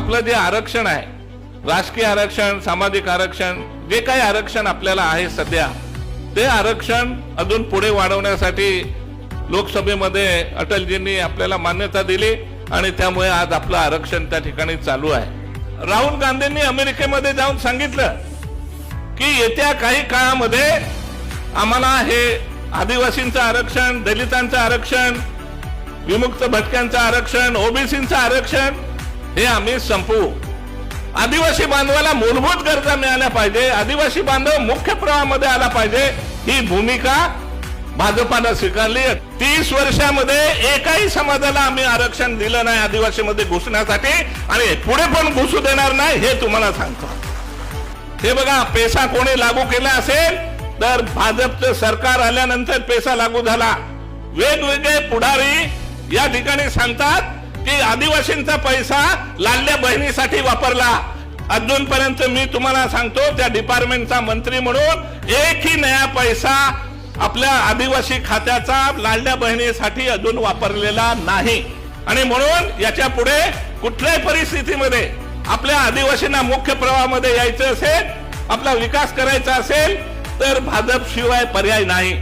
आपलं जे आरक्षण आहे राजकीय आरक्षण सामाजिक आरक्षण जे काही आरक्षण आपल्याला आहे सध्या ते आरक्षण अजून पुढे वाढवण्यासाठी लोकसभेमध्ये अटलजींनी आपल्याला मान्यता दिली आणि त्यामुळे आज आपलं आरक्षण त्या ठिकाणी चालू आहे. राहुल गांधींनी अमेरिकेमध्ये जाऊन सांगितलं की येत्या काही काळामध्ये आम्हाला हे आदिवासींचं आरक्षण दलितांचं आरक्षण विमुक्त भटक्यांचं आरक्षण ओबीसींचं आरक्षण हे आम्ही संपवू आदिवासी बांधवाला मूलभूत गरजा मिळाल्या पाहिजे. आदिवासी बांधव मुख्य प्रवाहामध्ये आला पाहिजे. ही भूमिका भाजपानं स्वीकारली. तीस वर्षामध्ये एकाही समाजाला आम्ही आरक्षण दिलं नाही आदिवासीमध्ये घुसण्यासाठी आणि पुढे पण घुसू देणार नाही हे तुम्हाला सांगतो. हे बघा पेसा कोणी लागू केला असेल तर भाजपचं सरकार आल्यानंतर पेसा लागू झाला. वेगवेगळे पुढारी या ठिकाणी सांगतात की आदिवासींचा पैसा लाडल्या बहिणीसाठी वापरला. अजूनपर्यंत मी तुम्हाला सांगतो त्या डिपार्टमेंटचा मंत्री म्हणून एकही नया पैसा आपल्या आदिवासी खात्याचा लाडल्या बहिणीसाठी अजून वापरलेला नाही. आणि म्हणून याच्यापुढे कुठल्याही परिस्थितीमध्ये आपल्या आदिवासींना मुख्य प्रवाहामध्ये यायचं असेल आपला विकास करायचा असेल तर भाजप शिवाय पर्याय नाही.